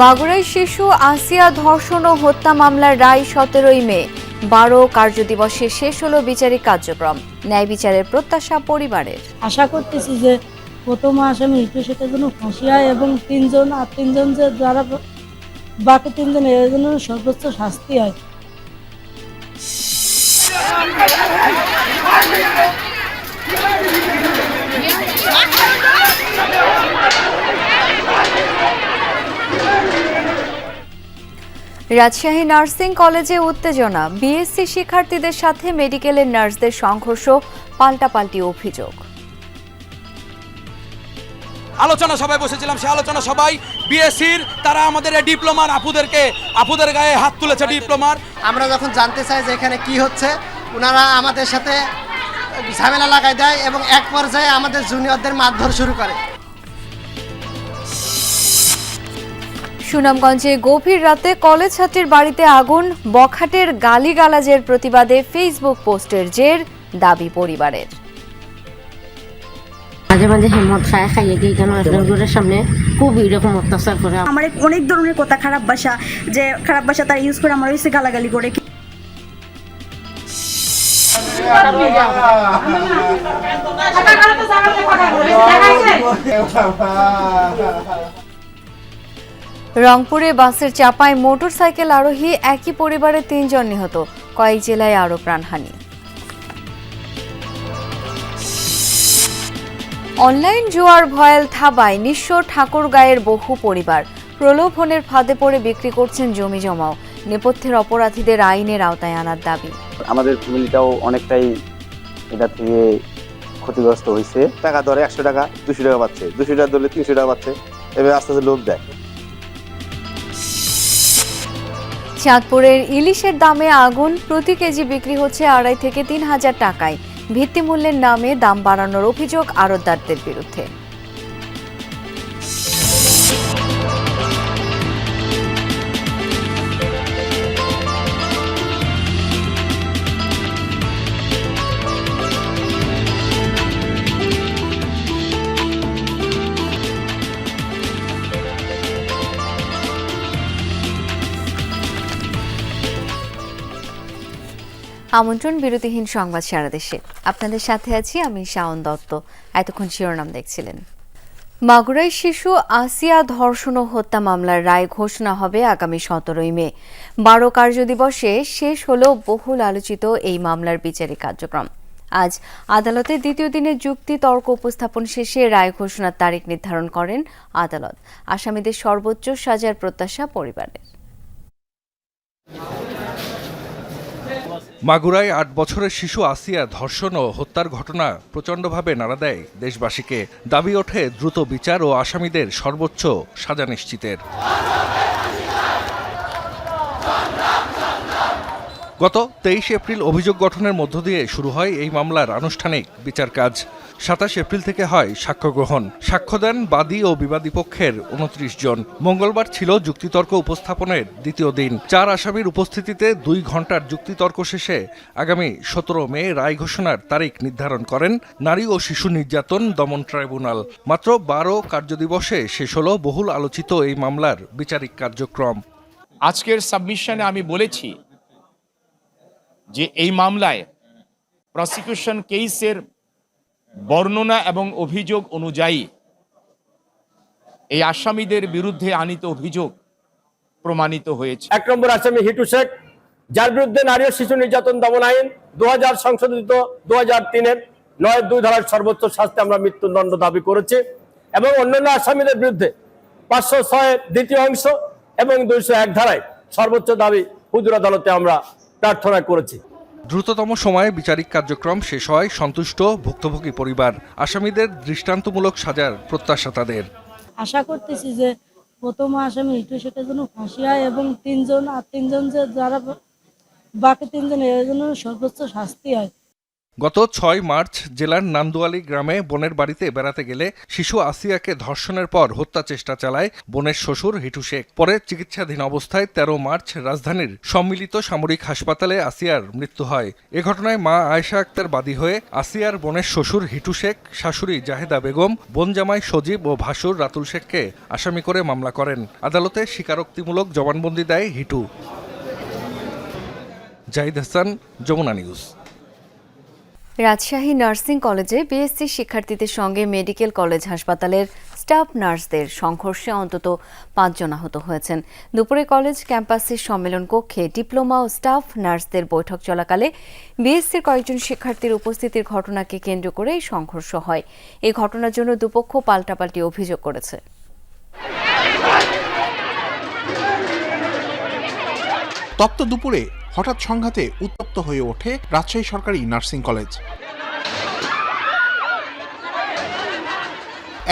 মাগুরায় শিশু আসিয়া ধর্ষণ ও হত্যা মামলার রায় সতেরোই মে। বারো কার্যদিবসে শেষ হলো বিচারিক কার্যক্রম। ন্যায় বিচারের প্রত্যাশা পরিবারের। আশা করতেছি যে প্রথম আসামি শেখের জন্য ফাঁসি হয় এবং তিনজন, আর তিনজন যে যারা বাকি তিনজন এর জন্য সর্বোচ্চ শাস্তি হয় রাজশাহী নার্সিং কলেজে উত্তেজনা। বিএসসি শিক্ষার্থীদের সাথে মেডিকেলের নার্সদের সংঘর্ষ পাল্টাপাল্টি অভিযোগ। আলোচনা সবাই বসেছিলাম সে আলোচনা সবাই বিএসসির তারা আমাদের এই ডিপ্লোমার আপুদেরকে আপুদের গায়ে হাত তুলেছে ডিপ্লোমার। আমরা যখন জানতে চাই যে এখানে কি হচ্ছে ওনারা আমাদের সাথে ঝামেলা লাগাই দেয় এবং এক পর্যায়ে আমাদের জুনিয়রদের মারধর শুরু করে। সুনামগঞ্জে গভীর রাতে কলেজ ছাত্রীর বাড়িতে আগুন বখাটের গালিগালাজের প্রতিবাদে ফেসবুক পোস্টের জের দাবি পরিবারের। মাঝে মাঝে হিম্মত খায় খাইয়ে গিয়ে কেন একজনের সামনে খুব এরকম অত্যাচার করে। আমার অনেক ধরনের কথা খারাপ ভাষা যে খারাপ ভাষা তারা ইউজ করে আমার হয়েছে গালাগালি করে। রংপুরে বাসের চাপায় মোটরসাইকেল আরোহী একই পরিবারের তিনজন নিহত। কয়েক জেলায় আরও প্রাণহানি। অনলাইন জুয়ার ভয়েল থাবায় নিঃস্ব ঠাকুর ঠাকুরগাঁয়ের বহু পরিবার। প্রলোভনের ফাঁদে পড়ে বিক্রি করছেন জমি জমাও। নেপথ্যের অপরাধীদের আইনের আওতায় আনার দাবি। আমাদের ফ্যামিলিটাও অনেকটাই এটা থেকে ক্ষতিগ্রস্ত হয়েছে। টাকা ধরে একশো টাকা, দুশো টাকা পাচ্ছে। দুশো টাকা ধরলে তিনশো টাকা পাচ্ছে। এবার আস্তে আস্তে লোভ দেয়। চাঁদপুরের ইলিশের দামে আগুন প্রতি কেজি বিক্রি হচ্ছে আড়াই থেকে তিন হাজার টাকায়। ভিত্তিমূল্যের নামে দাম বাড়ানোর অভিযোগ আড়তদারদের বিরুদ্ধে। আমন্ত্রণ, বিরতিহীন সংবাদ সারা দেশে। আপনাদের সাথে আছি আমি শাওন দত্ত। এতক্ষণ শিরোনাম দেখছিলেন। মাগুরায় শিশু আসিয়া ধর্ষণ ও হত্যা মামলার রায় ঘোষণা হবে আগামী সতেরোই মে। বারো কার্যদিবসে শেষ হল বহুল আলোচিত এই মামলার বিচারিক কার্যক্রম। আজ আদালতে দ্বিতীয় দিনে যুক্তি তর্ক উপস্থাপন শেষে রায় ঘোষণার তারিখ নির্ধারণ করেন আদালত। আসামিদের সর্বোচ্চ সাজার প্রত্যাশা পরিবারের। মাগুরায় আট বছরের শিশু আসিয়া ধর্ষণ ও হত্যার ঘটনা প্রচণ্ডভাবে নাড়া দেয় দেশবাসীকে। দাবি ওঠে, দ্রুত বিচার ও আসামিদের সর্বোচ্চ সাজা নিশ্চিতের। গত তেইশ এপ্রিল অভিযোগ গঠনের মধ্য দিয়ে শুরু হয় এই মামলার আনুষ্ঠানিক বিচার কাজ। সাতাশ এপ্রিল থেকে হয় সাক্ষ্য গ্রহণ। সাক্ষ্য দেন বাদী ও বিবাদী পক্ষের উনত্রিশ জন। মঙ্গলবার ছিল যুক্তিতর্ক উপস্থাপনের দ্বিতীয় দিন। চার আসামির উপস্থিতিতে দুই ঘণ্টার যুক্তিতর্ক শেষে আগামী সতেরো মে রায় ঘোষণার তারিখ নির্ধারণ করেন নারী ও শিশু নির্যাতন দমন ট্রাইব্যুনাল। মাত্র বারো কার্যদিবসে শেষ হল বহুল আলোচিত এই মামলার বিচারিক কার্যক্রম। আজকের সাবমিশনে আমি বলেছি যে এই মামলায় প্রসিকিউশন কেসের বর্ণনা এবং অভিযোগ অনুযায়ী এই আসামিদের বিরুদ্ধে আনিত অভিযোগ প্রমাণিত হয়েছে। এক নম্বর আসামি হিটু শেখ, যার বিরুদ্ধে নারী ও শিশু নির্যাতন দমন আইন দু হাজার সংশোধিত দু হাজার তিনের নয় দুই ধারার সর্বোচ্চ শাস্তি আমরা মৃত্যুদণ্ড দাবি করেছি এবং অন্যান্য আসামিদের বিরুদ্ধে পাঁচশো ছয় দ্বিতীয় অংশ এবং দুইশো এক ধারায় সর্বোচ্চ দাবি হুজুর আদালতে আমরা প্রার্থনা করেছি। দ্রুততম সময়ে বিচারিক কার্যক্রম শেষ হয় সন্তুষ্ট ভুক্তভোগী পরিবার। আসামিদের দৃষ্টান্তমূলক সাজার প্রত্যাশা তাদের। আশা করতেছি যে প্রথম আসামি ইটু সেটা জন্য ফাঁসি হয় এবং তিনজন আর তিনজন যে যারা বাকি তিনজন এর জন্য সর্বোচ্চ শাস্তি হয়। গত ছয় মার্চ জেলার নান্দুয়ালি গ্রামে বোনের বাড়িতে বেড়াতে গেলে শিশু আসিয়াকে ধর্ষণের পর হত্যা চেষ্টা চালায় বোনের শ্বশুর হিটু শেখ। পরে চিকিৎসাধীন অবস্থায় তেরো মার্চ রাজধানীর সম্মিলিত সামরিক হাসপাতালে আসিয়ার মৃত্যু হয়। এ ঘটনায় মা আয়েশা আক্তার বাদী হয়ে আসিয়ার বোনের শ্বশুর হিটু শেখ, শাশুড়ি জাহেদা বেগম, বোন জামাই সজীব ও ভাসুর রাতুল শেখকে আসামি করে মামলা করেন। আদালতে স্বীকারোক্তিমূলক জবানবন্দি দেয় হিটু। জাহিদ হাসান, যমুনা নিউজ। রাজশাহী নার্সিং কলেজে বিএসসি শিক্ষার্থীদের সঙ্গে মেডিকেল কলেজ হাসপাতালের স্টাফ নার্সদের সংঘর্ষে অন্তত পাঁচজন আহত হয়েছেন। দুপুরে কলেজ ক্যাম্পাসের সম্মেলন কক্ষে ডিপ্লোমা ও স্টাফ নার্সদের বৈঠক চলাকালে বিএসসির কয়েকজন শিক্ষার্থীর উপস্থিতির ঘটনাকে কেন্দ্র করে এই সংঘর্ষ হয়। এই ঘটনার জন্য দুপক্ষ পাল্টাপাল্টি অভিযোগ করেছে। তপ্ত দুপুরে হঠাৎ সংঘাতে উত্তপ্ত হয়ে ওঠে রাজশাহী সরকারি নার্সিং কলেজ।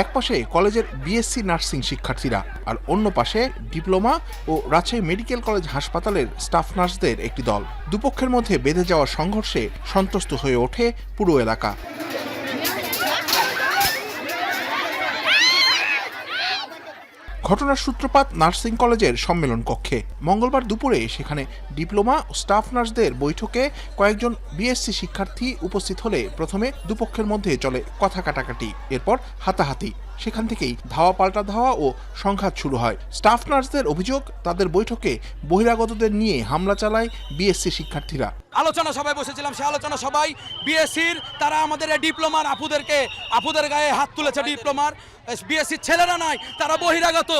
এক পাশে কলেজের বিএসসি নার্সিং শিক্ষার্থীরা আর অন্য পাশে ডিপ্লোমা ও রাজশাহী মেডিকেল কলেজ হাসপাতালের স্টাফ নার্সদের একটি দল। দুপক্ষের মধ্যে বেঁধে যাওয়া সংঘর্ষে সন্ত্রস্ত হয়ে ওঠে পুরো এলাকা। ঘটনার সূত্রপাত নার্সিং কলেজের সম্মেলন কক্ষে। মঙ্গলবার দুপুরে সেখানে ডিপ্লোমা ও স্টাফ নার্সদের বৈঠকে কয়েকজন বিএসসি শিক্ষার্থী উপস্থিত হলে প্রথমে দুপক্ষের মধ্যে চলে কথা কাটাকাটি, এরপর হাতাহাতি। সেখান থেকেই ধাওয়া পাল্টা ধাওয়া ও সংঘাত শুরু হয়। স্টাফ নার্সদের অভিযোগ তাদের বৈঠকে বহিরাগতদের নিয়ে হামলা চালায় বিএসসি শিক্ষার্থীরা। আলোচনা সবাই বসেছিলাম সে আলোচনা সবাই বিএসসির তারা আমাদের ডিপ্লোমার আপুদেরকে আপুদের গায়ে হাত তুলেছে ডিপ্লোমার। বিএসসির ছেলেরা নাই তারা বহিরাগত।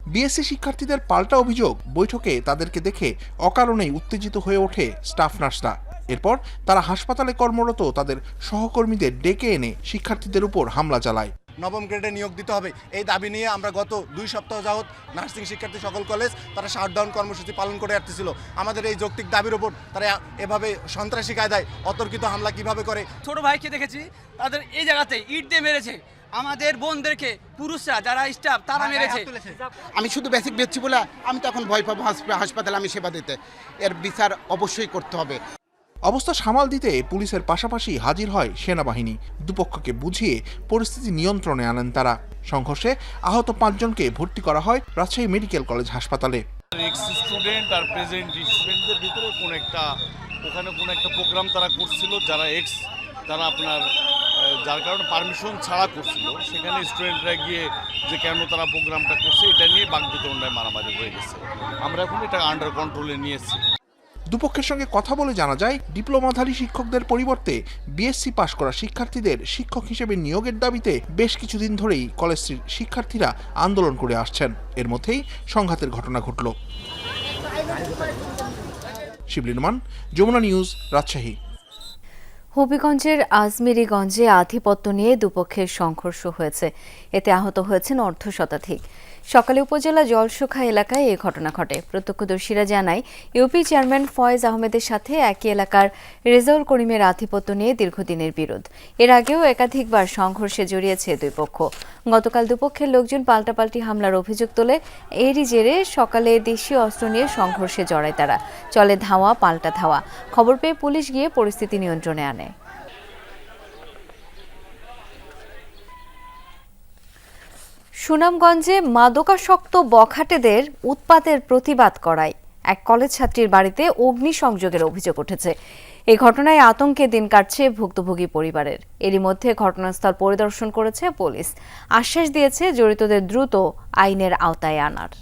বিএসসি শিক্ষার্থীদের পাল্টা অভিযোগ বৈঠকে তাদেরকে দেখে অকারণেই উত্তেজিত হয়ে ওঠে স্টাফ নার্সরা। এরপর তারা হাসপাতালে কর্মরত তাদের সহকর্মীদের ডেকে এনে শিক্ষার্থীদের উপর হামলা চালায়। নবম গ্রেডে নিয়োগ দিতে হবে। এই দাবি নিয়ে আমরা গত দুই সপ্তাহ যাবৎ নার্সিং শিক্ষার্থী সকল কলেজ তারা শাটডাউন কর্মসূচি পালন করে আসতেছিল। আমাদের এই যৌক্তিক দাবির ওপর তারা এভাবে সন্ত্রাসী কায়দায় অতর্কিত হামলা কীভাবে করে? ছোট ভাইকে দেখেছি তাদের এই জায়গাতে ইট দিয়ে মেরেছে। আমাদের বোনদেরকে পুরুষরা যারা স্টাফ তারা মেরেছে। আমি শুধু বেসিক বেচছি বলে আমি তো এখন ভয় পাবো হাসপাতালে আমি সেবা দিতে। এর বিচার অবশ্যই করতে হবে। অবস্থা সামাল দিতে পুলিশের পাশাপাশি হাজির হয় সেনাবাহিনী। দুপক্ষকে বুঝিয়ে পরিস্থিতি নিয়ন্ত্রণে আনেন তারা। সংঘর্ষে আহত পাঁচজনকে ভর্তি করা হয় রাজশাহী মেডিকেল কলেজ হাসপাতালে। এক্স স্টুডেন্ট আর প্রেজেন্ট স্টুডেন্টদের ভিতরে একটা, ওখানে কোন একটা প্রোগ্রাম তারা করছিল, যারা এক্স তারা আপনার যার কারণে পারমিশন ছাড়া করছিল। সেখানে স্টুডেন্টরা গিয়ে যে কেন তারা প্রোগ্রামটা করছে, এটা নিয়ে বাগবিতণ্ডায় মারামারি হয়ে গেছে। আমরা এখন এটা আন্ডার কন্ট্রোলে নিয়েছি দুপক্ষের সঙ্গে কথা বলে জানা যায়, ডিপ্লোমাধারী শিক্ষকদের পরিবর্তে বিএসসি পাশ করা শিক্ষার্থীদের শিক্ষক হিসেবে নিয়োগের দাবিতে বেশ কিছুদিন ধরেই কলেজটির শিক্ষার্থীরা আন্দোলন করে আসছেন। এর মধ্যেই সংঘাতের ঘটনা ঘটল। শিবলিনমান যমুনা নিউজ, রাজশাহী। হবিগঞ্জের আজমিরিগঞ্জে আধিপত্য নিয়ে দুপক্ষের সংঘর্ষ হয়েছে। এতে আহত হয়েছেন অর্ধ শতাধিক। সকালে উপজেলা জলসুখা এলাকায় এই ঘটনা ঘটে। প্রত্যক্ষদর্শীরা জানায়, ইউপি চেয়ারম্যান ফয়েজ আহমেদের সাথে একই এলাকার রেজাউল করিমের আধিপত্য নিয়ে দীর্ঘদিনের বিরোধ। এর আগেও একাধিকবার সংঘর্ষে জড়িয়েছে দুই পক্ষ। গতকাল দুপক্ষের লোকজন পাল্টাপাল্টি হামলার অভিযোগ তোলে। এরই জেরে সকালে দেশীয় অস্ত্র নিয়ে সংঘর্ষে জড়ায় তারা। চলে ধাওয়া, পাল্টা ধাওয়া। খবর পেয়ে পুলিশ গিয়ে পরিস্থিতি নিয়ন্ত্রণে আনে। সুনামগঞ্জে মাদকাসক্ত বখাটেদের উৎপাতের প্রতিবাদ করায়। এক কলেজ ছাত্রীর বাড়িতে অগ্নিসংযোগের অভিযোগ উঠেছে। এই ঘটনায় আতঙ্কে দিন কাটছে ভুক্তভোগী পরিবারের। এরই মধ্যে ঘটনাস্থল পরিদর্শন করেছে পুলিশ। আশ্বাস দিয়েছে জড়িতদের দ্রুত আইনের আওতায় আনার।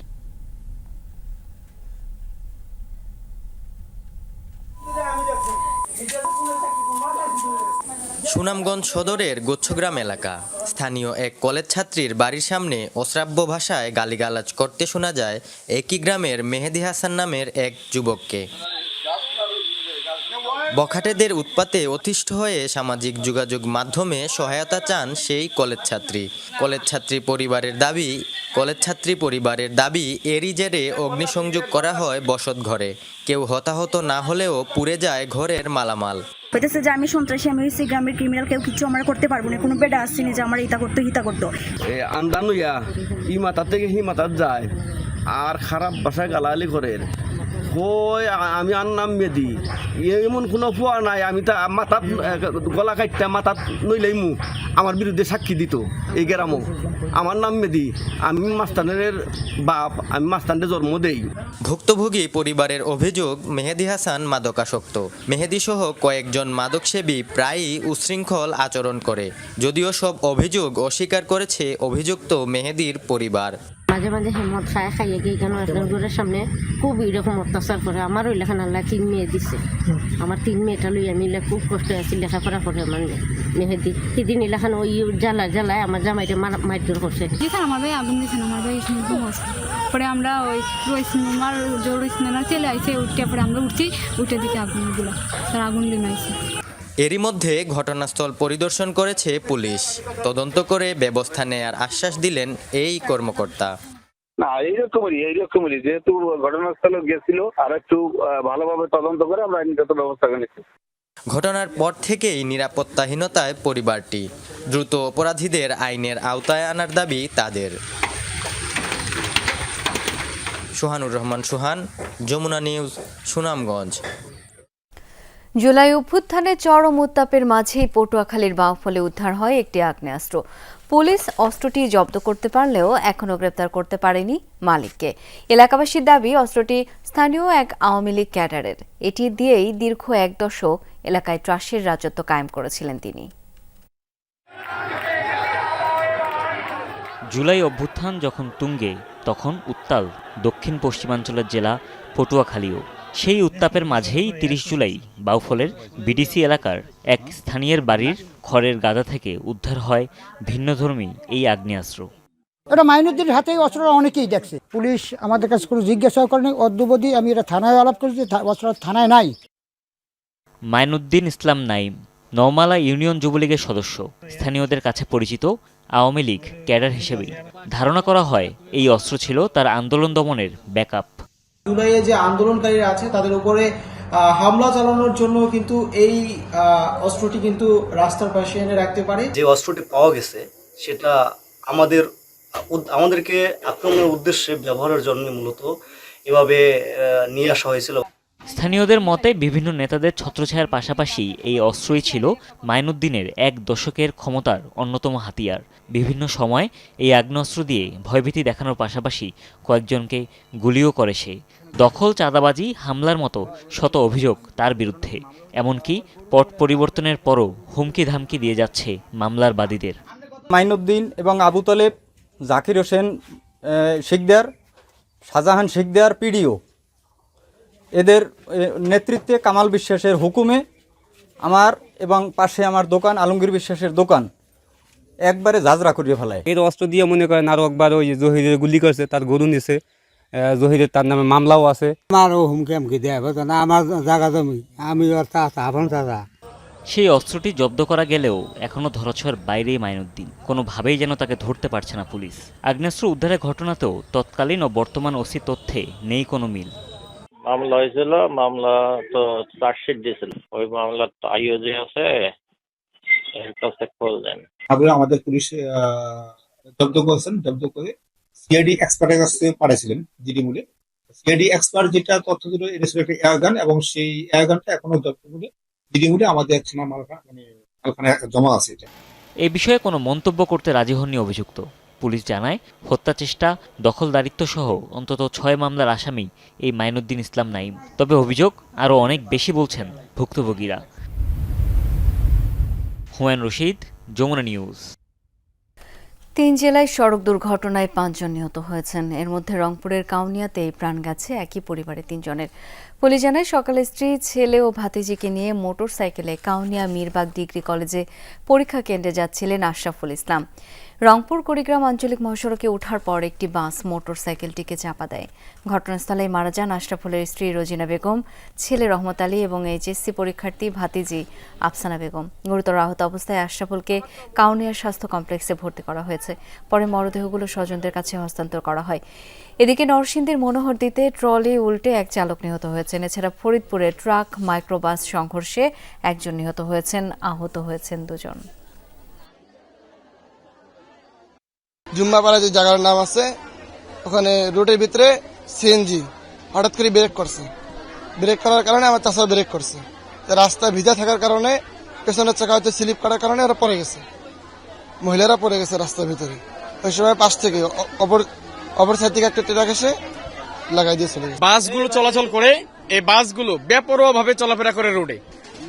সুনামগঞ্জ সদরের গোচ্ছগ্রাম এলাকা। স্থানীয় এক কলেজ ছাত্রীর বাড়ির সামনে অশ্রাব্য ভাষায় গালিগালাজ করতে শোনা যায় একই গ্রামের মেহেদি হাসান নামের এক যুবককে। বখাটেদের উৎপাতে অতিষ্ঠ হয়ে সামাজিক যোগাযোগ মাধ্যমে সহায়তা চান সেই কলেজ ছাত্রী। কলেজ ছাত্রী পরিবারের দাবি কলেজ ছাত্রী পরিবারের দাবি এরই জেরে অগ্নিসংযোগ করা হয় বসত ঘরে। কেউ হতাহত না হলেও পুড়ে যায় ঘরের মালামাল। হইতেছে যে আমি সন্ত্রাসী আমি হচ্ছে গ্রামের ক্রিমিনাল কেউ কিছু আমার করতে পারব না। কোনো বেডা আসছিনি যে আমার ইতা করতো হিতা করতো। আন্দানুয়া ই মাথা থেকে হি মাথার যায়। আর খারাপ ভাষায় গালাগালি করে কই আমি আর নাম মেদি। এমন কোনো ফুয়া নাই, আমি তা, মাথাত গলা কাটতে মাথাত নইলেই মু আমার বিরুদ্ধে সাক্ষী দিত এই গ্রামও। আমার নাম মেদি, আমি মাস্তানের বাপ, আমি মাস্তানের জন্ম দেই। ভুক্তভোগী পরিবারের অভিযোগ, মেহেদি হাসান মাদকাসক্ত। মেহেদি সহ কয়েকজন মাদকসেবী প্রায়ই উচ্ছৃঙ্খল আচরণ করে, যদিও সব অভিযোগ অস্বীকার করেছে অভিযুক্ত মেহেদির পরিবার। মাঝে মাঝে হেমত খায় খাইয়ে গিয়ে কেন একজন ঘরের সামনে খুব এরকম অত্যাচার করে। আমার ওই লেখান আল্লাহ তিন মেয়ে দিছে। আমার তিন মেয়েটা লই আমি খুব কষ্ট আছি লেখাপড়া করে আমার মেহেদি। সেদিন এলাখান ওই জ্বালা জ্বালায় আমার জামাইটা মারধর করছে। আমার ভাই আগুন দিয়েছেন আমার ভাই পরে আমরা ওই যে রোহিত সিনেমার চলে আইসে উঠতে পরে আমরা উঠছি উঠে দিকে আগুন দিলাম তার আগুন দিন আইসে এরই মধ্যে ঘটনাস্থল পরিদর্শন করেছে পুলিশ। তদন্ত করে ব্যবস্থা নেয়ার আশ্বাস দিলেন এই কর্মকর্তা। না এইরকমই এইরকমই। যেহেতু ঘটনাস্থলে গেছিল আর একটু ভালোভাবে তদন্ত করে আমরা আইনগত ব্যবস্থা নিচ্ছি ঘটনার পর থেকেই নিরাপত্তাহীনতায় পরিবারটি। দ্রুত অপরাধীদের আইনের আওতায় আনার দাবি তাদের। সুহানুর রহমান সুহান যমুনা নিউজ সুনামগঞ্জ। জুলাই অভ্যুত্থানে চরম উত্তাপের মাঝেই পটুয়াখালীর বাউফলে উদ্ধার হয় একটি আগ্নেয়াস্ত্র। পুলিশ অস্ত্রটি জব্দ করতে পারলেও এখনও গ্রেপ্তার করতে পারেনি মালিককে। এলাকাবাসীর দাবি, অস্ত্রটি স্থানীয় এক আওয়ামী লীগ ক্যাডারের। এটি দিয়েই দীর্ঘ এক দশক এলাকায় ত্রাসের রাজত্ব কায়েম করেছিলেন তিনি। জুলাই অভ্যুত্থান যখন তুঙ্গে, তখন উত্তাল দক্ষিণ পশ্চিমাঞ্চলের জেলা পটুয়াখালীও। সেই উত্তাপের মাঝেই তিরিশ জুলাই বাউফলের বিডিসি এলাকার এক স্থানীয়ের বাড়ির খড়ের গাদা থেকে উদ্ধার হয় ভিন্নধর্মী এই আগ্নেয়াস্ত্র। এটা মাইনুদ্দিনের হাতেই অস্ত্রটা অনেকেই দেখছে। পুলিশ আমাদের কাছে কোনো জিজ্ঞাসাও করেনি। অদ্যবধি আমি এটা থানায় আলাপ করেছি অস্ত্রটা থানায় নাই। মাইনুদ্দিন ইসলাম নাইম নওমালা ইউনিয়ন যুবলীগের সদস্য। স্থানীয়দের কাছে পরিচিত আওয়ামী লীগ ক্যাডার হিসেবেই ধারণা করা হয় এই অস্ত্র ছিল তার আন্দোলন দমনের ব্যাকআপ। জুলাইয়ে যে আন্দোলনকারীরা আছে, তাদের উপরে হামলা চালানোর জন্য কিন্তু এই অস্ত্রটি কিন্তু রাস্তার পাশে এনে রাখতে পারে। যে অস্ত্রটি পাওয়া গেছে, সেটা আমাদের আমাদেরকে আক্রমণের উদ্দেশ্যে ব্যবহারের জন্য মূলত এভাবে নিয়ে আসা হয়েছিল। স্থানীয়দের মতে, বিভিন্ন নেতাদের ছত্রছায়ার পাশাপাশি এই অস্ত্রই ছিল মাইনুদ্দিনের এক দশকের ক্ষমতার অন্যতম হাতিয়ার। বিভিন্ন সময় এই আগ্নেয়াস্ত্র দিয়ে ভয়ভীতি দেখানোর পাশাপাশি কয়েকজনকে গুলিও করে সে। দখল, চাঁদাবাজি, হামলার মতো শত অভিযোগ তার বিরুদ্ধে। এমনকি পট পরিবর্তনের পরও হুমকি ধামকি দিয়ে যাচ্ছে মামলার বাদীদের। মাইনুদ্দিন এবং আবু তালেব, জাকির হোসেন শিকদার, শাহজাহান শিকদার, পিডিও। এদের নেতৃত্বে কামাল বিশ্বাসের হুকুমে আমার এবং পাশে আমার দোকান আলমগীর বিশ্বাসের দোকান একবারে ঝাঁঝরা করিয়ে ফেলায়। এর অস্ত্র দিয়ে মনে করেন আরও একবার ওই জহিরের গুলি করেছে তার গরু নিছে। জহিরের তার নামে মামলাও আছে। আমারও হুমকি আমকি দেয় বুঝলেন আমার জায়গা জমি আমি ওর চাচা আপন চাচা। সেই অস্ত্রটি জব্দ করা গেলেও এখনও ধরাছোঁয়ার বাইরেই মাইনুদ্দিন। কোনোভাবেই যেন তাকে ধরতে পারছে না পুলিশ। আগ্নেয়াস্ত্র উদ্ধারের ঘটনাতেও তৎকালীন ও বর্তমান ওসি তথ্যে নেই কোনো মিল। মামলা হয়েছিল মামলা তো চার্জশিট দিয়েছিল। ওই মামলার তো আইও যে আছে এর কাছে খোঁজ দেন আগে আমাদের পুলিশ আহ, জব্দ করেছেন জব্দ করে সিআইডি এক্সপার্টের কাছে পাঠিয়েছিলেন জিডি মূলে। সিআইডি এক্সপার্ট যেটা তথ্য দিল এটা ছিল একটা এয়ারগান এবং সেই এয়ারগানটা এখনও জব্দ মূলে জিডি মূলে আমাদের থানা মালখা মানে মালখানায় জমা আছে এটা। এ বিষয়ে কোনো মন্তব্য করতে রাজি হননি অভিযুক্ত। পুলিশ জানায়, হত্যা চেষ্টা দখলদারিত্ব সহ অন্তত ছয় মামলার আসামি এই মাইনুদ্দিন ইসলাম নাইম তবে অভিযোগ আরও অনেক বেশি বলছেন ভুক্তভোগীরা। হুমায়ুন রশিদ, যমুনা নিউজ। তিন জেলায় সড়ক দুর্ঘটনায় পাঁচজন নিহত হয়েছেন। এর মধ্যে রংপুরের কাউনিয়াতেই প্রাণ গেছে একই পরিবারের তিনজনের। পুলিশ জানায়, সকালে স্ত্রী, ছেলে ও ভাতিজিকে নিয়ে মোটর সাইকেলে কাউনিয়া মিরবাগ ডিগ্রি কলেজে পরীক্ষা কেন্দ্রে যাচ্ছিলেন আশরাফুল ইসলাম। রংপুর কুড়িগ্রাম আঞ্চলিক মহাসড়কে ওঠার পর একটি বাস মোটর সাইকেলটিকে চাপা দেয়। ঘটনাস্থলে মারা যান আশরাফুলের স্ত্রী রোজিনা বেগম, ছেলে রহমত আলী এবং এইচএসসি পরীক্ষার্থী ভাতিজি আফসানা বেগম। গুরুতর আহত অবস্থায় আশরাফুলকে কাউনিয়া স্বাস্থ্য কমপ্লেক্সে ভর্তি করা হয়েছে। পরে মরদেহগুলো স্বজনদের কাছে হস্তান্তর করা হয়। এদিকে নরসিংদীর মনোহর দিতে ট্রলি উল্টে এক চালক নিহত হয়েছেন। এছাড়া ফরিদপুরে ট্রাক, মাইক্রোবাস সংঘর্ষে একজন নিহত হয়েছেন, আহত হয়েছেন দুজন। জুম্মাপাড়া যে জায়গার নাম আছে, ওখানে রোডের ভিতরে সিএনজি হঠাৎ করে ব্রেক করছে। ব্রেক করার কারণে আমার চাষা ব্রেক করছে। রাস্তা ভিজা থাকার কারণে, পেছনের চাকা হয়তো স্লিপ করার কারণে ওরা পড়ে গেছে। মহিলারা পড়ে গেছে রাস্তার ভিতরে। ওই সময় পাশ থেকে অপর অপর সাইড থেকে একটা ট্রাক এসে লাগাই দিয়ে চলে বাসগুলো চলাচল করে, এই বাসগুলো বেপরোয়া ভাবে চলাফেরা করে রোডে।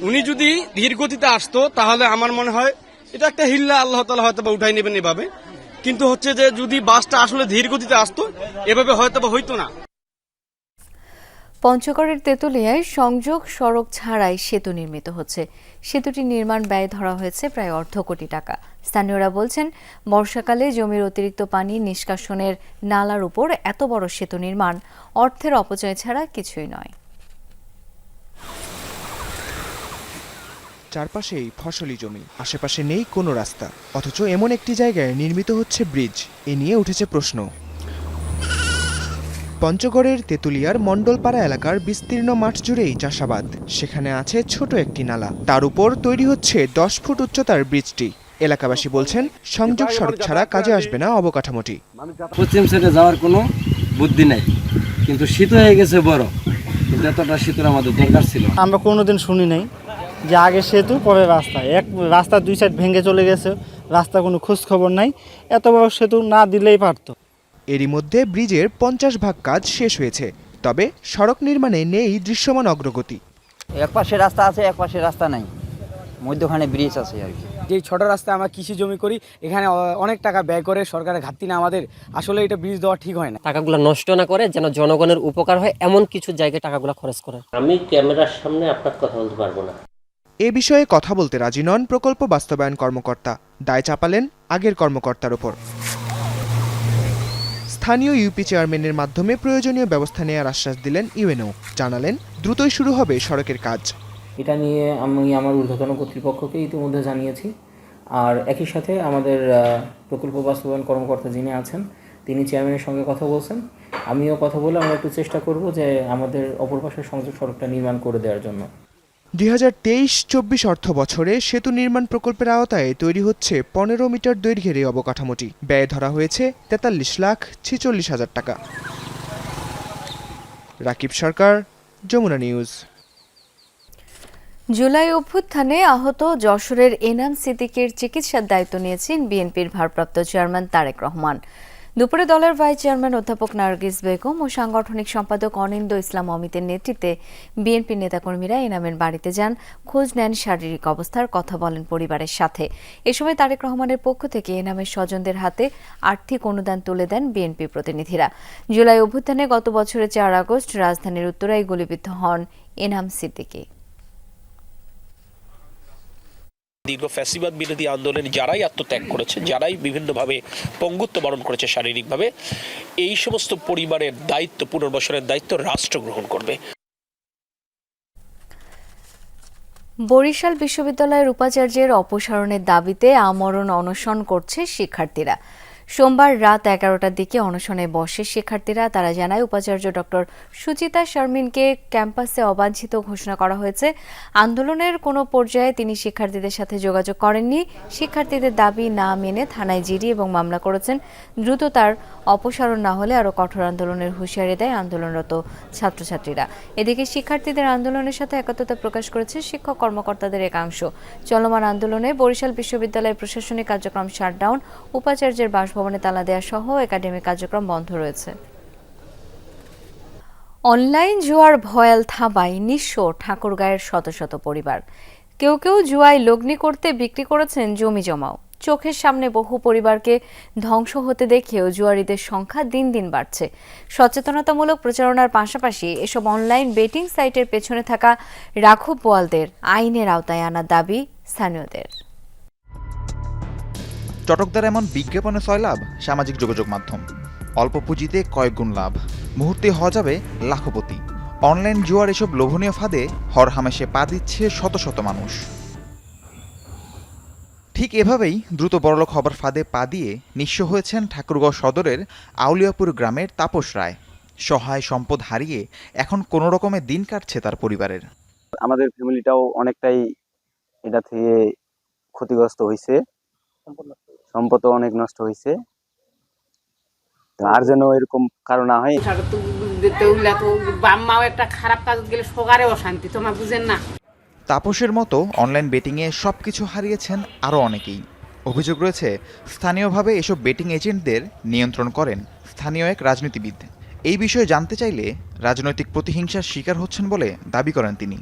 উনি যদি ধীর গতিতে আসতো, তাহলে আমার মনে হয় এটা একটা হিল্লা আল্লাহ তালা হয়তো বা উঠাই নেবেন এভাবে। কিন্তু হচ্ছে যে যদি বাসটা আসলে ধীর গতিতে আসতো, এভাবে হয়তো বা হইতো না। পঞ্চগড়ের তেঁতুলিয়ায় সংযোগ সড়ক ছাড়াই সেতু নির্মিত হচ্ছে। সেতুটি নির্মাণ ব্যয় ধরা হয়েছে প্রায় অর্ধ কোটি টাকা। স্থানীয়রা বলছেন, বর্ষাকালে জমির অতিরিক্ত পানি নিষ্কাশনের নালার উপর এত বড় সেতু নির্মাণ অর্থের অপচয় ছাড়া কিছুই নয়। চারপাশেই ফসলি জমি আশেপাশে নেই কোনো রাস্তা। অথচ এমন একটি জায়গায় নির্মিত হচ্ছে ব্রিজ এ নিয়ে উঠেছে প্রশ্ন। পঞ্চগড়ের তেঁতুলিয়ার মণ্ডলপাড়া এলাকার বিস্তীর্ণ মাঠ জুড়েই চাষাবাদ। সেখানে আছে ছোট একটি নালা। তার উপর তৈরি হচ্ছে দশ ফুট উচ্চতার ব্রিজটি। এলাকাবাসী বলছেন সংযোগ সড়ক ছাড়া কাজে আসবে না অবকাঠামোটি। পশ্চিম সাইডে যাওয়ার কোনো বুদ্ধি নাই। কিন্তু শীত হয়ে গেছে বড়। কিন্তু এতটা শীতের আমাদের দরকার ছিল আমরা কোনোদিন শুনি নাই। যে আগে সেতু পরে রাস্তা। এক রাস্তা দুই সাইড ভেঙে চলে গেছে রাস্তা কোনো খোঁজ খবর নাই। এত বড় সেতু না দিলেই পারতো। এরই মধ্যে ব্রিজের পঞ্চাশ ভাগ কাজ শেষ হয়েছে তবে সড়ক নির্মাণে নেই দৃশ্যমান অগ্রগতি। এক পাশে রাস্তা আছে এক পাশে রাস্তা নাই। মধ্যখানে ব্রিজ আছে আর কি। যে ছোট রাস্তায় আমরা কৃষি জমি করি এখানে অ- অনেক টাকা ব্যয় করে সরকারের ঘাটতি না আমাদের আসলে এটা ব্রিজ দেওয়া ঠিক হয় না। টাকাগুলো নষ্ট না করে যেন জনগণের উপকার হয় এমন কিছু জায়গায় টাকাগুলো খরচ করে। আমি ক্যামেরার সামনে আপনার কথা বলতে পারব না। এ বিষয়ে কথা বলতে রাজি নন প্রকল্প বাস্তবায়ন কর্মকর্তা। দায় চাপালেন আগের কর্মকর্তার ওপর। স্থানীয় ইউপি চেয়ারম্যানের মাধ্যমে প্রয়োজনীয় ব্যবস্থা নেওয়ার আশ্বাস দিলেন ইউএনও। জানালেন, দ্রুতই শুরু হবে সড়কের কাজ। এটা নিয়ে আমি আমার ঊর্ধ্বতন কর্তৃপক্ষকে ইতিমধ্যে জানিয়েছি। আর একই সাথে আমাদের প্রকল্প বাস্তবায়ন কর্মকর্তা যিনি আছেন, তিনি চেয়ারম্যানের সঙ্গে কথা বলছেন। আমিও কথা বলে আমরা একটু চেষ্টা করব যে আমাদের অপর পাশের সংযোগ সড়কটা নির্মাণ করে দেওয়ার জন্য। দুই হাজার তেইশ চব্বিশ অর্থ বছরে সেতু নির্মাণ প্রকল্পের আওতায় তৈরি হচ্ছে পনেরো মিটার দৈর্ঘ্যের এই অবকাঠামোটি। ব্যয় ধরা হয়েছে তেতাল্লিশ লাখ ছেচল্লিশ হাজার টাকা। রাকিব সরকার, যমুনা নিউজ। জুলাই অভ্যুত্থানে আহত যশোরের এনাম সিদ্দিকের চিকিৎসার দায়িত্ব নিয়েছেন বিএনপির ভারপ্রাপ্ত চেয়ারম্যান তারেক রহমান। দুপুরে দলের ভাইস চেয়ারম্যান অধ্যাপক নার্গিস বেগম ও সাংগঠনিক সম্পাদক অনিন্দ ইসলাম অমিতের নেতৃত্বে বিএনপি নেতাকর্মীরা এনামের বাড়িতে যান। খোঁজ নেন শারীরিক অবস্থার, কথা বলেন পরিবারের সাথে। এ সময় তারেক রহমানের পক্ষ থেকে এনামের স্বজনদের হাতে আর্থিক অনুদান তুলে দেন বিএনপি প্রতিনিধিরা। জুলাই অভ্যুত্থানে গত বছরের চার আগস্ট রাজধানীর উত্তরায় গুলিবিদ্ধ হন এনাম সিদ্দিকী। দীর্ঘ ফ্যাসিবাদ বিরোধী আন্দোলনে যারাই আত্মত্যাগ করেছে, যারাই বিভিন্নভাবে পঙ্গুত্ব বরণ করেছে শারীরিকভাবে, এই সমস্ত পরিবারের দায়িত্ব, পুনর্বাসনের দায়িত্ব রাষ্ট্র গ্রহণ করবে। বরিশাল বিশ্ববিদ্যালয়ের উপাচার্যের অপসারণের দাবিতে আমরণ অনশন করছে শিক্ষার্থীরা। সোমবার রাত এগারোটার দিকে অনশনে বসে শিক্ষার্থীরা, তারা জানায় উপাচার্য ডক্টর সুচিতা শারমিনকে ক্যাম্পাসে অবাঞ্ছিত ঘোষণা করা হয়েছে। আন্দোলনের কোনো পর্যায়ে তিনি শিক্ষার্থীদের সাথে যোগাযোগ করেননি। শিক্ষার্থীদের দাবি না মেনে থানায় জিডি এবং মামলা করেছেন। দ্রুত তার অপসারণ না হলে আরও কঠোর আন্দোলনের হুঁশিয়ারি দেয় আন্দোলনরত ছাত্রছাত্রীরা। এদিকে শিক্ষার্থীদের আন্দোলনের সাথে একাত্মতা প্রকাশ করেছে শিক্ষক কর্মকর্তাদের একাংশ। চলমান আন্দোলনে বরিশাল বিশ্ববিদ্যালয়ের প্রশাসনিক কার্যক্রম শাটডাউন, উপাচার্যের বাসভবনে তালা দেওয়া সহ একাডেমিক কার্যক্রম বন্ধ রয়েছে। অনলাইন জুয়ার ভয়াল থাবায় নিঃস্ব ঠাকুরগাঁয়ের শত শত পরিবার। কেউ কেউ জুয়ায় লগ্নি করতে বিক্রি করেছেন জমি জমাও। চোখের সামনে বহু পরিবারকে ধ্বংস হতে দেখেও জুয়ারিদের সংখ্যা দিন দিন বাড়ছে। সচেতনতামূলক প্রচারণার পাশাপাশি এসব অনলাইন বেটিং সাইটের পেছনে থাকা রাঘব বোয়ালদের আইনের আওতায় আনার দাবি স্থানীয়দের। চটকদার এমন বিজ্ঞাপনে লাভ, সামাজিক যোগাযোগ মাধ্যম। অল্প পুঁজিতে কয়েক গুণ লাভ। মুহূর্তে হওয়া যাবে লাখপতি। অনলাইন জুয়ার এসব লোভনীয় ফাঁদে হরহামেশে পা দিচ্ছে শত শত মানুষ। ঠিক এভাবেই দ্রুত বড়লোক হবার ফাঁদে পা দিয়ে নিঃস্ব হয়েছেন ঠাকুরগাঁও সদরের আউলিয়াপুর গ্রামের তাপস রায়। সহায় সম্পদ হারিয়ে এখন কোনো রকমে দিন কাটছে তার পরিবারের। আমাদের ফ্যামিলিটাও অনেকটাই এটা থেকে ক্ষতিগ্রস্ত হয়েছে সম্পদও অনেক নষ্ট হয়েছে আর যেন এরকম কারও না হয়। বাম্মাও একটা খারাপ কাজ গেলে সগারে অশান্তি তোমার বুঝেন না। তাপসের মতো অনলাইন বেটিংয়ে সব কিছু হারিয়েছেন আরও অনেকেই। অভিযোগ রয়েছে স্থানীয়ভাবে এসব বেটিং এজেন্টদের নিয়ন্ত্রণ করেন স্থানীয় এক রাজনীতিবিদ। এই বিষয়ে জানতে চাইলে রাজনৈতিক প্রতিহিংসার শিকার হচ্ছেন বলে দাবি করেন তিনি।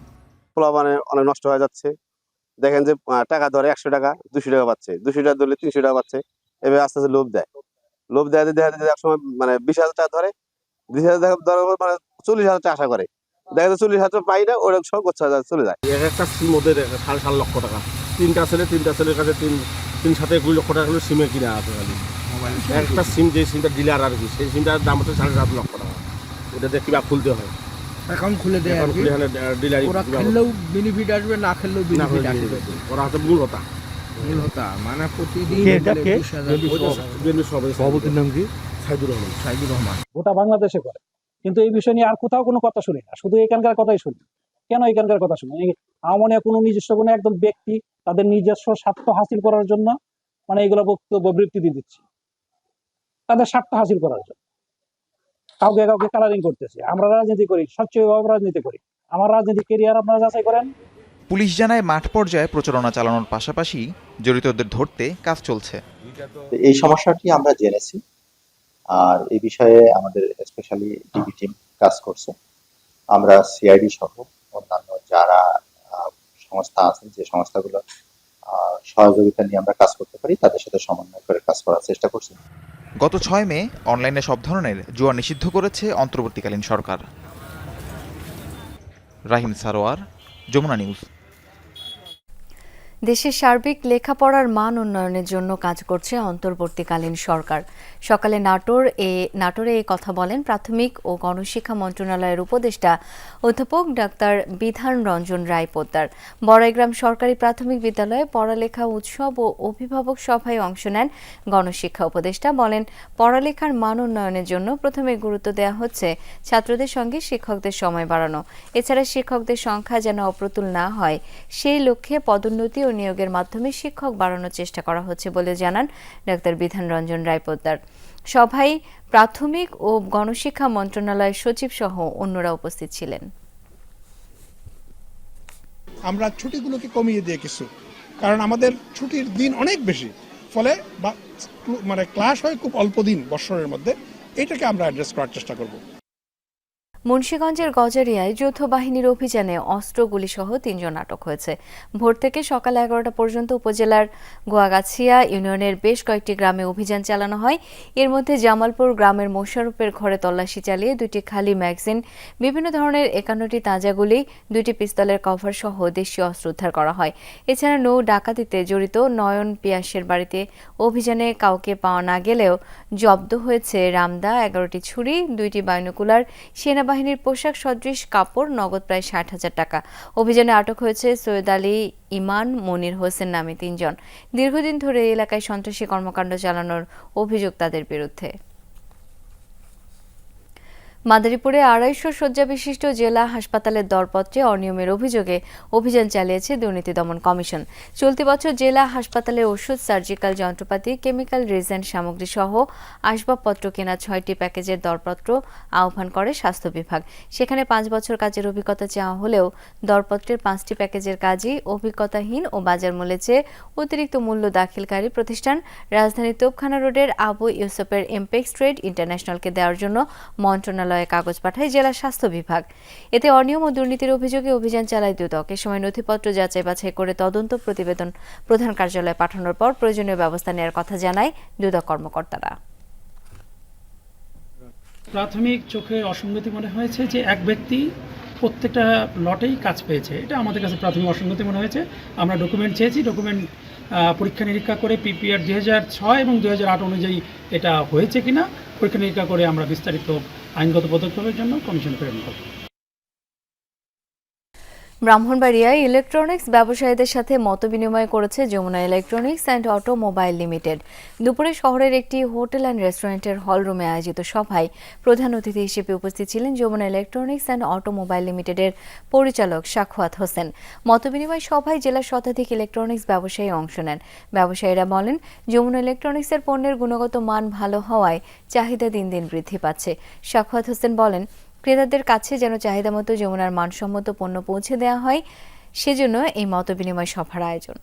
অনেক নষ্ট হয়ে যাচ্ছে। দেখেন যে টাকা ধরে একশো টাকা, দুশো টাকা পাচ্ছে। দুশো টাকা ধরলে তিনশো টাকা পাচ্ছে। এবার আস্তে আস্তে লোভ দেয়। লোভ দেয় দেখা যায় একসময় মানে বিশ হাজার টাকা ধরে, বিশ হাজার টাকা মানে চল্লিশ হাজার টাকা আশা করে। দেখা যায় চল্লিশ হাজার পাই না ওরা সব করছে হাজার চলে যায়। এক একটা সিম ওদের সাড়ে সাত লক্ষ টাকা। তিনটা ছেলে, তিনটা ছেলের কাছে তিন তিন সাথে কুড়ি লক্ষ টাকা করে সিমে কিনে আছে খালি একটা সিম যে সিমটা ডিলার আর কি, সেই সিমটার দাম হচ্ছে সাড়ে সাত লক্ষ টাকা। ওটা দিয়ে কিবা খুলতে হয়। অ্যাকাউন্ট খুলে দেয় এখানে ডিলারি ওরা খেললেও বেনিফিট আসবে না খেললেও বেনিফিট আসবে। ওরা হচ্ছে মূল হতা মূল হতা মানে প্রতিদিন কে কে? সভাপতির নাম কি? সাইদুর রহমান। সাইদুর রহমান। গোটা বাংলাদেশে করে। কিন্তু এই বিষয় নিয়ে আর কোথাও কোনো কথা শুনি না। শুধু এখানকার কথাই শুনি। কেন এখানকার কথা শুনি? আমার কোনো নিজস্ব কোনো একদম ব্যক্তি তাদের নিজস্ব স্বার্থ হাসিল করার জন্য মানে এগুলো বক্তব্য বিবৃতি দিচ্ছে। তাদের স্বার্থ হাসিল করার জন্য। কাউকে কাউকে কালারিং করতেছে। আমরা রাজনীতি করি স্বচ্ছভাবে রাজনীতি করি। আমার রাজনীতি কেরিয়ার আপনারা যাচাই করেন। পুলিশ জানায় মাঠ পর্যায়ে প্রচারণা চালানোর পাশাপাশি জড়িতদের ধরতে কাজ চলছে। এই সমস্যাটি আমরা জেনেছি আর এই বিষয়ে আমাদের স্পেশালি ডিবি টিম কাজ করছে। আমরা সিআইডি সহ অন্যান্য যারা আহ, সংস্থা আছেন যে সংস্থাগুলো আহ, সহযোগিতা নিয়ে আমরা কাজ করতে পারি তাদের সাথে সমন্বয় করে কাজ করার চেষ্টা করছি। গত ছয় মে অনলাইনে সব ধরনের জুয়া নিষিদ্ধ করেছে অন্তর্বর্তীকালীন সরকার। রাহিম সারোয়ার, যমুনা নিউজ। দেশের সার্বিক লেখাপড়ার মান উন্নয়নের জন্য কাজ করছে অন্তর্বর্তীকালীন সরকার। সকালে নাটোর এ, নাটোরে এই কথা বলেন প্রাথমিক ও গণশিক্ষা মন্ত্রণালয়ের উপদেষ্টা অধ্যাপক ডাক্তার বিধান রঞ্জন রায় পোদ্দার। বড়াইগ্রাম সরকারি প্রাথমিক বিদ্যালয়ে পড়ালেখা উৎসব ও অভিভাবক সভায় অংশ নেন গণশিক্ষা উপদেষ্টা। বলেন, পড়ালেখার মান উন্নয়নের জন্য প্রথমে গুরুত্ব দেওয়া হচ্ছে ছাত্রদের সঙ্গে শিক্ষকদের সময় বাড়ানো। এছাড়া শিক্ষকদের সংখ্যা যেন অপ্রতুল না হয়, সেই লক্ষ্যে পদোন্নতি ও নিয়োগের মাধ্যমে শিক্ষক বাড়ানোর চেষ্টা করা হচ্ছে বলে জানান ডাক্তার বিধান রঞ্জন রায় পোদ্দার সভায় প্রাথমিক ও গণশিক্ষা মন্ত্রণালয়ের সচিব সহ অন্যরা উপস্থিত ছিলেন। আমরা ছুটিগুলোকে কমিয়ে দিয়ে কিছু, কারণ আমাদের ছুটির দিন অনেক বেশি। ফলে মানে ক্লাস হয় খুব অল্প দিন বৎসরের মধ্যে, এটাকে আমরা অ্যাড্রেস করার চেষ্টা করব। মুন্সীগঞ্জের গজারিয়ায় যৌথ বাহিনীর অভিযানে অস্ত্র গুলিসহ তিনজন আটক হয়েছে। ভোর থেকে সকাল এগারোটা পর্যন্ত উপজেলার গোয়াগাছিয়া ইউনিয়নের বেশ কয়েকটি গ্রামে অভিযান চালানো হয়। এর মধ্যে জামালপুর গ্রামের মোশারফের ঘরে তল্লাশি চালিয়ে দুটি খালি ম্যাগজিন, বিভিন্ন ধরনের একান্নটি তাজা গুলি, দুইটি পিস্তলের কভার সহ দেশীয় অস্ত্র উদ্ধার করা হয়। এছাড়া নৌ ডাকাতিতে জড়িত নয়ন পিয়াসের বাড়িতে অভিযানে কাউকে পাওয়া না গেলেও জব্দ হয়েছে রামদা, এগারোটি ছুরি, দুইটি বাইনোকুলার সেনাবাহিনীর পোশাক সদৃশ কাপড়, নগদ প্রায় ষাট হাজার টাকা। অভিযানে আটক হয়েছে সৈয়দ আলী ইমান, মনির হোসেন নামে তিনজন। দীর্ঘদিন ধরে এলাকায় সন্ত্রাসী কর্মকাণ্ড চালানোর অভিযোগ তাদের বিরুদ্ধে। মাদারীপুরে আড়াইশো শয্যা বিশিষ্ট জেলা হাসপাতালের দরপত্রে অনিয়মের অভিযোগে অভিযান চালিয়েছে দুর্নীতি দমন কমিশন। চলতি বছর জেলা হাসপাতালে ওষুধ, সার্জিক্যাল যন্ত্রপাতি, কেমিক্যাল রিজেন্ট সামগ্রী সহ আসবাবপত্র কেনা ছয়টি প্যাকেজের দরপত্র আহ্বান করে স্বাস্থ্য বিভাগ। সেখানে পাঁচ বছর কাজের অভিজ্ঞতা চাওয়া হলেও দরপত্রের পাঁচটি প্যাকেজের কাজই অভিজ্ঞতাহীন ও বাজার মূল্যে চেয়ে অতিরিক্ত মূল্য দাখিলকারী প্রতিষ্ঠান রাজধানী তোপখানা রোডের আবু ইউসুফের এমপেক্স ট্রেড ইন্টারন্যাশনালকে দেওয়ার জন্য মন্ত্রণালয় মন্ত্রণালয়ে কাগজ পাঠায় জেলা স্বাস্থ্য বিভাগ। এতে অনিয়ম ও দুর্নীতির অভিযোগে অভিযান চালায় দুদক। এ সময় নথিপত্র যাচাই বাছাই করে তদন্ত প্রতিবেদন প্রধান কার্যালয়ে পাঠানোর পর প্রয়োজনীয় ব্যবস্থা নেওয়ার কথা জানায় দুদক কর্মকর্তারা। প্রাথমিক চোখে অসঙ্গতি মনে হয়েছে যে এক ব্যক্তি প্রত্যেকটা লটেই কাজ পেয়েছে। এটা আমাদের কাছে প্রাথমিক অসঙ্গতি মনে হয়েছে। আমরা ডকুমেন্ট চেয়েছি ডকুমেন্ট পরীক্ষা নিরীক্ষা করে পিপিআর দু হাজার ছয় এবং দু হাজার আট অনুযায়ী এটা হয়েছে কিনা, পরীক্ষা নিরীক্ষা করে আমরা বিস্তারিত আইনগত পদক্ষেপের জন্য কমিশন প্রেরণ করব। ব্রাহ্মণবাড়িয়ায় ইলেকট্রনিক্স ব্যবসায়ীদের সাথে মতবিনিময় করেছে Jamuna electronics and automobile limited. দুপুরে শহরের একটি হোটেল অ্যান্ড রেস্টুরেন্টের হলরুমে আয়োজিত সভায় প্রধান অতিথি হিসেবে উপস্থিত ছিলেন যমুনা ইলেকট্রনিক্স অ্যান্ড অটোমোবাইল লিমিটেডের পরিচালক সাখওয়াত হোসেন। মতবিনিময় সভায় জেলার শতাধিক ইলেকট্রনিক্স ব্যবসায়ী অংশ নেন। ব্যবসায়ীরা বলেন, যমুনা ইলেকট্রনিক্সের পণ্যের গুণগত মান ভালো হওয়ায় চাহিদা দিন দিন বৃদ্ধি পাচ্ছে। সাখওয়াত হোসেন বলেন ক্রেতাদের কাছে যেন চাহিদা মতো যমুনার মানসম্মত পণ্য পৌঁছে দেওয়া হয়, সেজন্য এই মতবিনিময় সভার আয়োজন।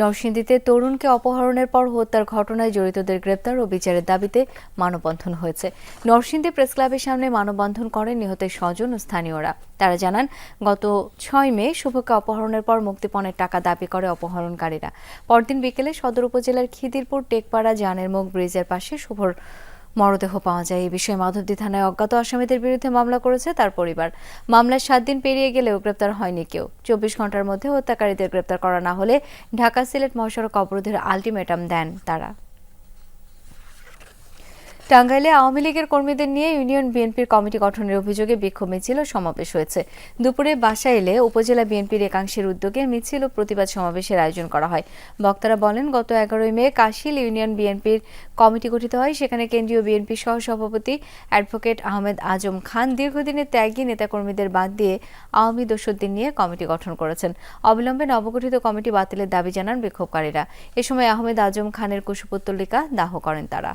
নরসিংদীতে তরুণকে অপহরণের পর হত্যার ঘটনায় জড়িতদের গ্রেপ্তার ও বিচারের দাবিতে মানববন্ধন হয়েছে। নরসিংদী প্রেস ক্লাবের সামনে মানববন্ধন করেন নিহতের স্বজন ও স্থানীয়রা। তারা জানান, গত ছয় মে শুভকে অপহরণের পর মুক্তিপণের টাকা দাবি করে অপহরণকারীরা। পরদিন বিকেলে সদর উপজেলার খিদিরপুর, টেকপাড়া, জানের মুখ ব্রিজের পাশে শুভর মরদেহ পাওয়া যায়। এই বিষয়ে মাধবদী থানায় অজ্ঞাত আসামিদের বিরুদ্ধে মামলা করেছে তার পরিবার। মামলার সাত দিন পেরিয়ে গেলেও গ্রেপ্তার হয়নি কেউ। চব্বিশ ঘণ্টার মধ্যে হত্যাকারীদের গ্রেপ্তার করা না হলে ঢাকা সিলেট মহাসড়ক অবরোধের আলটিমেটাম দেন তারা। টাঙ্গাইলে আওয়ামী লীগের কর্মীদের নিয়ে ইউনিয়ন বিএনপির কমিটি গঠনের অভিযোগে বিক্ষোভ মিছিল ও সমাবেশ হয়েছে। দুপুরে বাসাইলে উপজেলা বিএনপির একাংশের উদ্যোগে মিছিল ও প্রতিবাদ সমাবেশের আয়োজন করা হয়। বক্তারা বলেন, গত এগারোই মে কাশিল ইউনিয়ন বিএনপির কমিটি গঠিত হয়। সেখানে কেন্দ্রীয় বিএনপি সহসভাপতি অ্যাডভোকেট আহমেদ আজম খান দীর্ঘদিনের ত্যাগী নেতাকর্মীদের বাদ দিয়ে আওয়ামী দোসরদের নিয়ে কমিটি গঠন করেছেন। অবিলম্বে নবগঠিত কমিটি বাতিলের দাবি জানান বিক্ষোভকারীরা। এ সময় আহমেদ আজম খানের কুশপুত্তলিকা দাহ করেন তারা।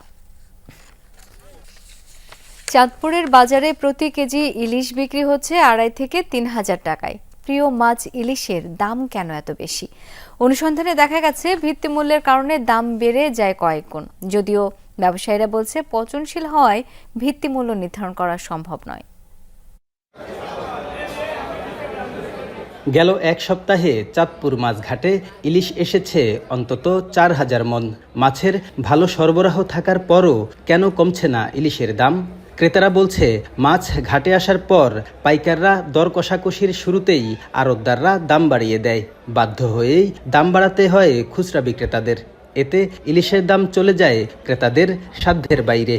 চাঁদপুরের বাজারে প্রতি কেজি ইলিশ বিক্রি হচ্ছে আড়াই থেকে তিন হাজার টাকায়। প্রিয় মাছ ইলিশের দাম কেন এত বেশি? অনুসন্ধানে দেখা গেছে ভিত্তিমূল্যের কারণে দাম বেড়ে যায় কয়েক গুণ। যদিও ব্যবসায়ীরা বলছে, পচনশীল হওয়ায় ভিত্তিমূল্য নির্ধারণ করা সম্ভব নয়। গেল এক সপ্তাহে চাঁদপুর মাছঘাটে ইলিশ এসেছে অন্তত চার হাজার মন। মাছের ভালো সরবরাহ থাকার পরও কেন কমছে না ইলিশের দাম? ক্রেতারা বলছে, মাছ ঘাটে আসার পর পাইকাররা দর কষাকষির শুরুতেই আড়তদাররা দাম বাড়িয়ে দেয়। বাধ্য হয়েই দাম বাড়াতে হয় খুচরা বিক্রেতাদের। এতে ইলিশের দাম চলে যায় ক্রেতাদের সাধ্যের বাইরে।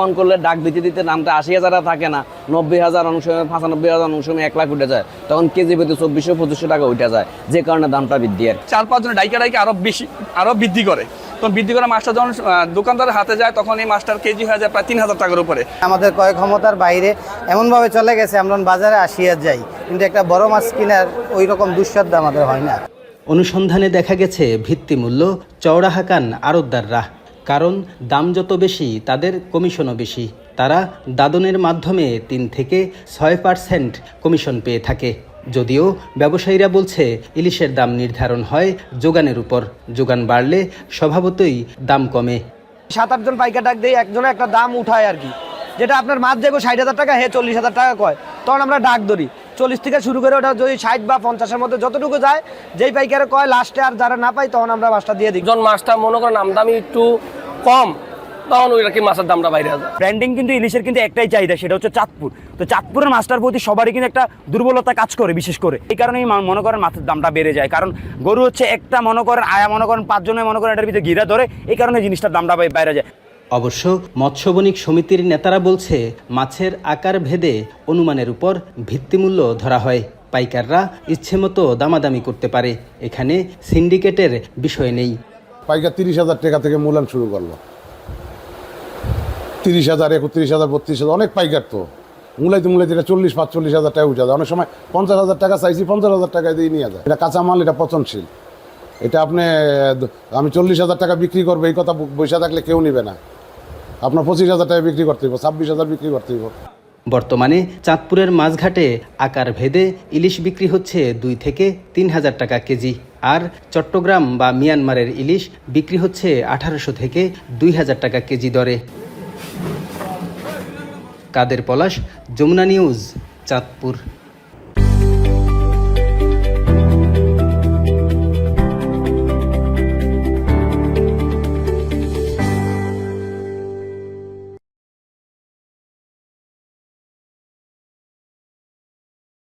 ফোন করলে ডাক দিতে দিতে দামটা আশি হাজার থাকে না। নব্বই হাজার অনেক সময় পঁচানব্বই হাজার অনেক সময় এক লাখ উঠে যায়। তখন কেজি প্রতি চব্বিশশো পঁচিশশো টাকা উঠে যায়। যে কারণে দামটা বৃদ্ধি আর চার পাঁচজন ডাইকা ডাইকা আরও বেশি আরও বৃদ্ধি করে। তখন বৃদ্ধি করে মাছটা যখন দোকানদারের হাতে যায় তখন এই মাছটার কেজি হয়ে যায় প্রায় তিন হাজার টাকার উপরে। আমাদের ক্রয় ক্ষমতার বাইরে এমনভাবে চলে গেছে আমরা বাজারে আসিয়া যাই কিন্তু একটা বড় মাছ কেনার ওই রকম দুঃসাধ্য আমাদের হয় না। অনুসন্ধানে দেখা গেছে ভিত্তিমূল্য চওড়া হাকান আড়তদাররা কারণ দাম যত বেশি, তাদের কমিশনও বেশি। তারা দাদনের মাধ্যমে তিন থেকে ছয় পার্সেন্ট কমিশন পেয়ে থাকে। যদিও ব্যবসায়ীরা বলছে, ইলিশের দাম নির্ধারণ হয় যোগানের উপর। যোগান বাড়লে স্বভাবতই দাম কমে। সাত আটজন পাইকার ডাক দিয়ে একজনে একটা দাম উঠায় আর কি। যেটা আপনার মাছ দেখব ষাট হাজার টাকা, হে চল্লিশ হাজার টাকা কয়। তখন আমরা ডাক ধরি। চল্লিশ থেকে শুরু করে ওটা যদি ষাট বা পঞ্চাশের মধ্যে যতটুকু যায় যেই পাইকারে কয় লাস্টে আর যারা না পাই তখন আমরা মাছটা দিয়ে দিই। যখন মাছটা মনে করেন আমদামি একটু কম তখন ওই কি মাছের দামটা বাইরে যায় ব্র্যান্ডিং কিন্তু ইলিশের কিন্তু একটাই চাহিদা সেটা হচ্ছে চাঁদপুর। তো চাঁদপুরের মাছটার প্রতি সবারই কিন্তু একটা দুর্বলতা কাজ করে বিশেষ করে। এই কারণেই মা- মনে করেন মাছের দামটা বেড়ে যায়। কারণ গরু হচ্ছে একটা মনে করেন আয়া মনে করেন পাঁচজনে মনে করেন এটার ভিতরে ঘিরা ধরে এই কারণে জিনিসটার দামটা বাইরে যায়। অবশ্য মৎস্য বণিক সমিতির নেতারা বলছে, মাছের আকার ভেদে অনুমানের উপর ভিত্তিমূল্য ধরা হয়। পাইকাররা ইচ্ছেমতো দামাদামি করতে পারে। এখানে সিন্ডিকেটের বিষয় নেই। পাইকার তিরিশ হাজার টাকা থেকে মূল্যায়ন শুরু করল। তিরিশ হাজার, একত্রিশ হাজার, বত্রিশ হাজার, অনেক পাইকার তো। মূলাইতে মূলাইতে এটা চল্লিশ, পাঁচচল্লিশ হাজার টাকা উঠে যায়। অনেক সময় পঞ্চাশ হাজার টাকা চাইছি, পঞ্চাশ হাজার টাকা দিয়ে নিয়ে যায়। এটা কাঁচামাল এটা পচনশীল। এটা আপনি, আমি চল্লিশ হাজার টাকা বিক্রি করব, এই কথা বসে থাকলে কেউ নেবে না। আপনার পঁচিশ হাজার টাকা বিক্রি করতে হইব, ছাব্বিশ হাজার বিক্রি করতে হইব। বর্তমানে চাঁদপুরের মাঝঘাটে আকার ভেদে ইলিশ বিক্রি হচ্ছে দুই থেকে তিন হাজার টাকা কেজি। আর চট্টগ্রাম বা মিয়ানমারের ইলিশ বিক্রি হচ্ছে আঠারোশো থেকে দুই হাজার টাকা কেজি দরে। কাদের পলাশ, যমুনা নিউজ, চাঁদপুর।